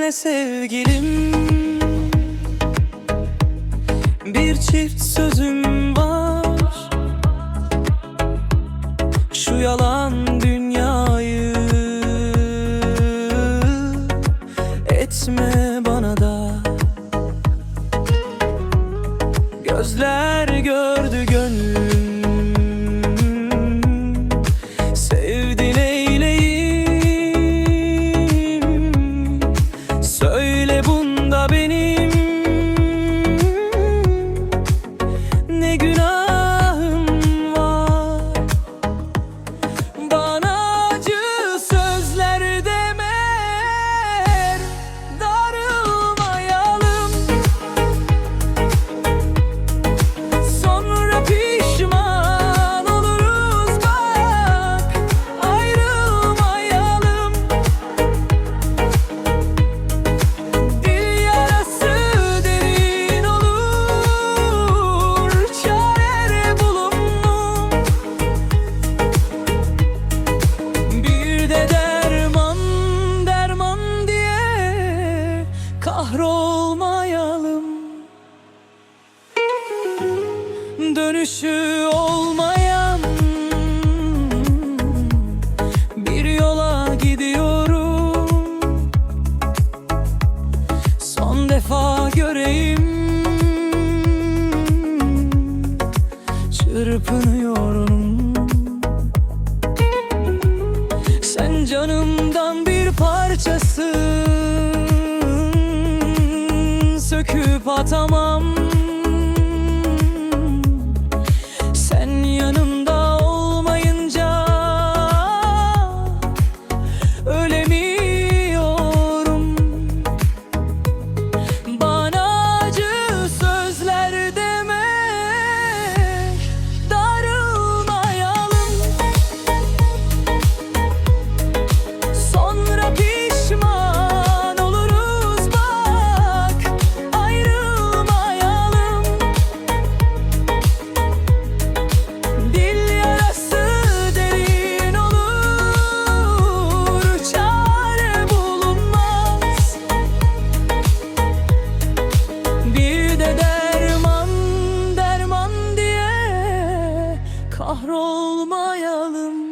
deme sevgilim. Bir çift sözüm var. Şu yalan dünyayı Etme bana da. Gözler gördü dönüşü olmayan bir yola gidiyorum. Son defa göreyim. Çırpınıyorum. Sen canımdan bir parçasın. Söküp atamam kahrolmayalım.